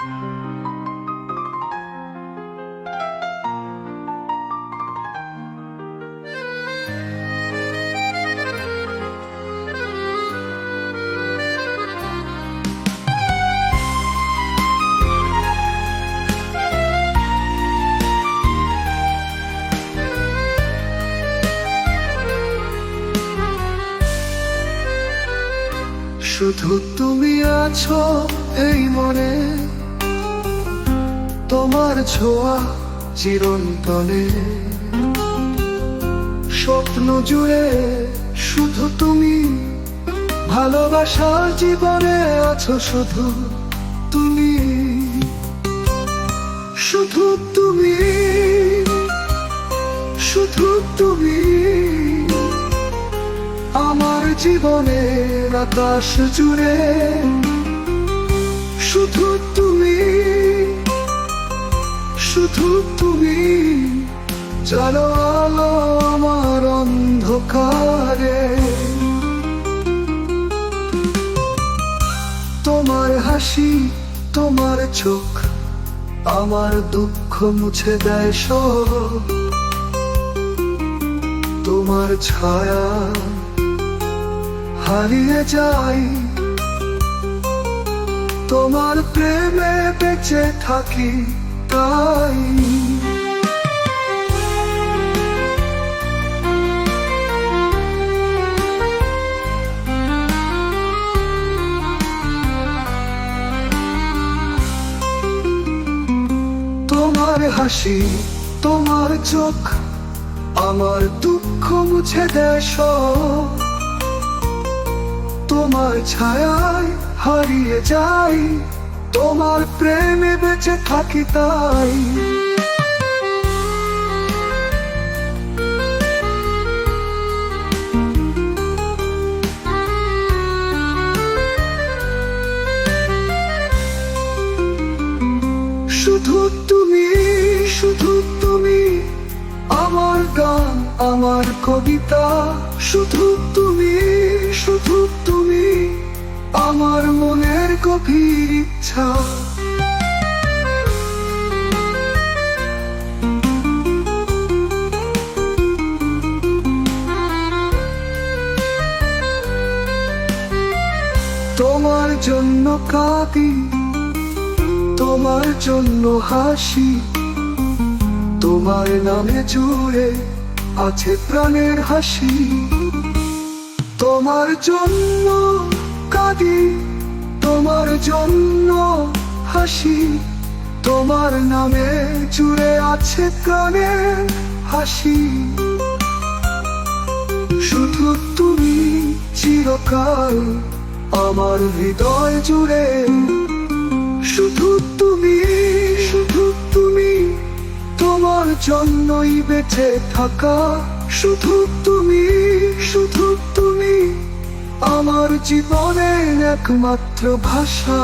শুধু তুমি আছো এই মনে। তোমার ছোঁয়া চিরন্তনে। স্বপ্ন জুড়ে শুধু তুমি, ভালোবাসা জীবনে আছো শুধু তুমি। শুধু তুমি শুধু তুমি। আমার জীবনে আকাশ জুড়ে শুধু তুমি। শুধু তুমি চলো আলো আমার অন্ধকারে। তোমার হাসি, তোমার চোখ, আমার দুঃখ মুছে দেয় সব। তোমার ছায়া হারিয়ে যাই তোমার প্রেমে বেঁচে থাকি। তাই। তোমার হাসি তোমার চোখ আমার দুঃখ মুছে দেয় তোমার ছায়ায় হারিয়ে যাই তোমার প্রেমে বেঁচে থাকি তাই। শুধু তুমি শুধু তুমি, আমার গান, আমার কবিতা। শুধু তুমি শুধু তুমি, আমার মনের গভীর তোমার জন্য কাঁদি তোমার জন্য হাসি তোমার নামে জুড়ে আছে প্রাণের হাসি। তোমার জন্য তোমার নামে জুড়ে আছে কানে হাসি। শুধু তুমি চিরকাল আমার হৃদয় জুড়ে। শুধু তুমি শুধু তুমি তোমার জন্যই বেঁচে থাকা। শুধু তুমি শুধু তুমি আমার জীবনের একমাত্র ভাষা।